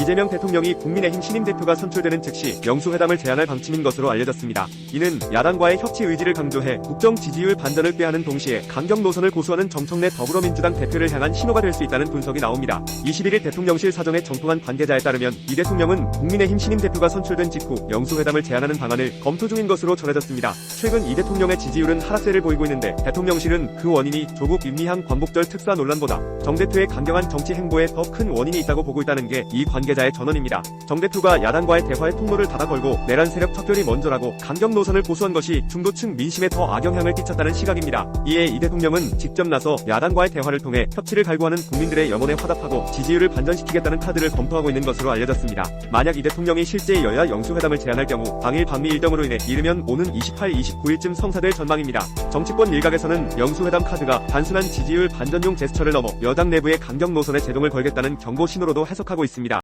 이재명 대통령이 국민의힘 신임 대표가 선출되는 즉시 영수회담을 제안할 방침인 것으로 알려졌습니다. 이는 야당과의 협치 의지를 강조해 국정 지지율 반전을 꾀하는 동시에 강경 노선을 고수하는 정청래 더불어민주당 대표를 향한 신호가 될 수 있다는 분석이 나옵니다. 21일 대통령실 사정에 정통한 관계자에 따르면 이 대통령은 국민의힘 신임 대표가 선출된 직후 영수회담을 제안하는 방안을 검토 중인 것으로 전해졌습니다. 최근 이 대통령의 지지율은 하락세를 보이고 있는데 대통령실은 그 원인이 조국 임미향 광복절 특사 논란보다 정 대표의 강경한 정치 행보에 더 큰 원인이 있다고 보고 있다는 게 이 관계자의 전언입니다. 정 대표가 야당과의 대화의 통로를 닫아 걸고 내란 세력 척결이 먼저라고 강경 노선을 고수한 것이 중도층 민심에 더 악영향을 끼쳤다는 시각입니다. 이에 이 대통령은 직접 나서 야당과의 대화를 통해 협치를 갈구하는 국민들의 염원에 화답하고 지지율을 반전시키겠다는 카드를 검토하고 있는 것으로 알려졌습니다. 만약 이 대통령이 실제 여야 영수회담을 제안할 경우 당일 반미 일정으로 인해 이르면 오는 28, 29일쯤 성사될 전망입니다. 정치권 일각에서는 영수회담 카드가 단순한 지지율 반전용 제스처를 넘어 여당 내부의 강경 노선에 제동을 걸겠다는 경고 신호로도 해석하고 있습니다.